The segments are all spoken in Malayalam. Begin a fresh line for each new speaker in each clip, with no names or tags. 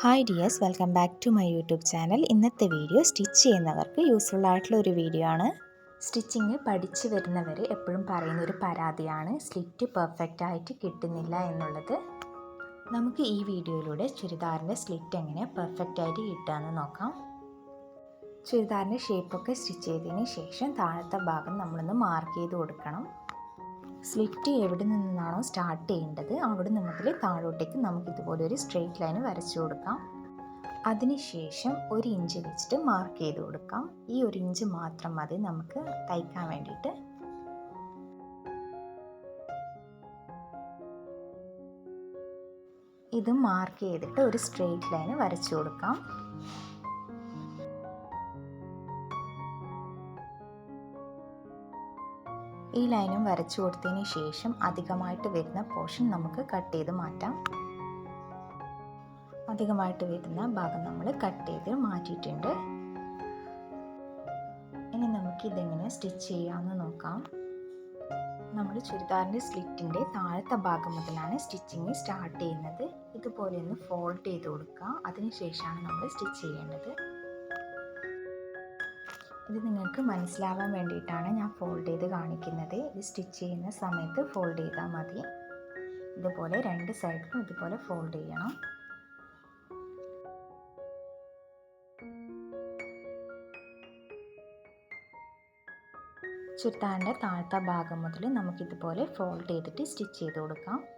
Hi dears welcome back to my YouTube channel ഇന്നത്തെ വീഡിയോ സ്റ്റിച്ച് ചെയ്യുന്നവർക്ക് യൂസ്ഫുൾ ആയിട്ടുള്ള ഒരു വീഡിയോ ആണ്. സ്റ്റിച്ചിങ് പഠിച്ചു വരുന്നവർ എപ്പോഴും പറയുന്ന ഒരു പരാതിയാണ്. സ്ലിറ്റ് പെർഫെക്റ്റ് ആയിട്ട് കിട്ടുന്നില്ല എന്നുള്ളത്. നമുക്ക് ഈ വീഡിയോയിലൂടെ ചുരിദാറിന്റെ സ്ലിറ്റ് എങ്ങനെ പെർഫെക്റ്റ് ആയിട്ട് കിട്ടുകയെന്ന് നോക്കാം. ചുരിദാറിന്റെ ഷേപ്പൊക്കെ സ്റ്റിച്ച് ചെയ്തതിന് ശേഷം താഴത്തെ ഭാഗം നമ്മളൊന്ന് മാർക്ക് ചെയ്ത് കൊടുക്കണം. സ്ലിറ്റ് എവിടെ നിന്നാണോ സ്റ്റാർട്ട് ചെയ്യേണ്ടത് അവിടെ മുതൽ താഴോട്ടേക്ക് നമുക്ക് ഇതുപോലെ ഒരു സ്ട്രെയിറ്റ് ലൈൻ വരച്ചു കൊടുക്കാം. അതിനുശേഷം ഒരു ഇഞ്ച് വെച്ചിട്ട് മാർക്ക് ചെയ്ത് കൊടുക്കാം. ഈ ഒരു ഇഞ്ച് മാത്രം മതി നമുക്ക് തയ്ക്കാൻ വേണ്ടിയിട്ട്. ഇത് മാർക്ക് ചെയ്തിട്ട് ഒരു സ്ട്രെയിറ്റ് ലൈൻ വരച്ചു കൊടുക്കാം. ഈ ലൈനും വരച്ചു കൊടുത്തതിന് ശേഷം അധികമായിട്ട് വരുന്ന പോർഷൻ നമുക്ക് കട്ട് ചെയ്ത് മാറ്റാം. അധികമായിട്ട് വരുന്ന ഭാഗം നമ്മൾ കട്ട് ചെയ്ത് മാറ്റിയിട്ടുണ്ട്. ഇനി നമുക്ക് ഇതെങ്ങനെ സ്റ്റിച്ച് ചെയ്യാമെന്ന് നോക്കാം. നമ്മൾ ചുരിദാറിന്റെ സ്ലിറ്റിന്റെ താഴത്തെ ഭാഗം മുതലാണ് സ്റ്റിച്ചിങ് സ്റ്റാർട്ട് ചെയ്യുന്നത്. ഇതുപോലെ ഒന്ന് ഫോൾഡ് ചെയ്ത് കൊടുക്കുക അതിനുശേഷമാണ് നമ്മൾ സ്റ്റിച്ച് ചെയ്യേണ്ടത്. ഇത് നിങ്ങൾക്ക് മനസ്സിലാവാൻ വേണ്ടിയിട്ടാണ് ഞാൻ ഫോൾഡ് ചെയ്ത് കാണിക്കുന്നത്. ഇത് സ്റ്റിച്ച് ചെയ്യുന്ന സമയത്ത് ഫോൾഡ് ചെയ്താൽ മതി. ഇതുപോലെ രണ്ട് സൈഡിലും ഇതുപോലെ ഫോൾഡ് ചെയ്യണം. ചുരിദാറിന്റെ താഴത്തെ ഭാഗം മുതൽ നമുക്കിതുപോലെ ഫോൾഡ് ചെയ്തിട്ട് സ്റ്റിച്ച് ചെയ്ത് കൊടുക്കാം.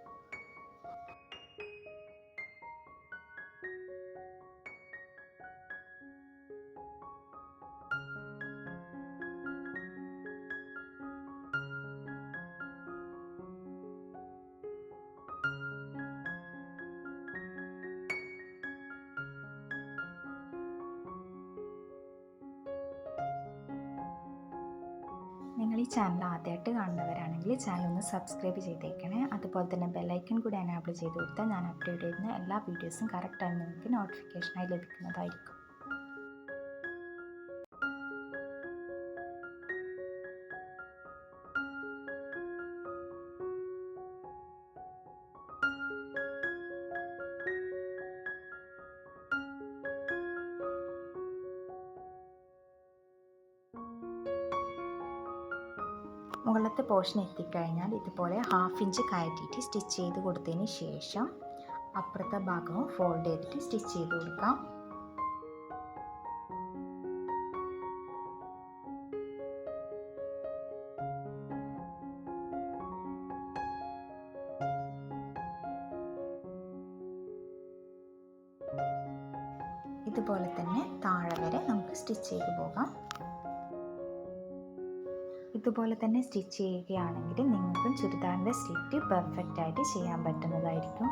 നിങ്ങൾ ഈ ചാനൽ ആദ്യമായിട്ട് കാണുന്നവരാണെങ്കിൽ ചാനൽ ഒന്ന് സബ്സ്ക്രൈബ് ചെയ്തേക്കണേ. അതുപോലെ തന്നെ ബെല്ലൈക്കൺ കൂടി എനാബിൾ ചെയ്ത് കൊടുത്താൽ ഞാൻ അപ്ലോഡ് ചെയ്യുന്ന എല്ലാ വീഡിയോസും കറക്റ്റ് ടൈമിൽ നിങ്ങൾക്ക് നോട്ടിഫിക്കേഷനായി ലഭിക്കുന്നതായിരിക്കും. മുകളിലത്തെ പോർഷൻ എത്തിക്കഴിഞ്ഞാൽ ഇതുപോലെ ഹാഫ് ഇഞ്ച് കയറ്റിയിട്ട് സ്റ്റിച്ച് ചെയ്ത് കൊടുത്തതിന് ശേഷം അപ്പുറത്തെ ഭാഗവും ഫോൾഡ് ചെയ്തിട്ട് സ്റ്റിച്ച് ചെയ്ത് കൊടുക്കാം. ഇതുപോലെ തന്നെ താഴെ വരെ നമുക്ക് സ്റ്റിച്ച് ചെയ്ത് പോകാം. ഇതുപോലെ തന്നെ സ്റ്റിച്ച് ചെയ്യുകയാണെങ്കിൽ നിങ്ങൾക്കും ചുരിദാറിന്റെ പെർഫെക്റ്റ് ആയിട്ട് ചെയ്യാൻ പറ്റുന്നതായിരിക്കും.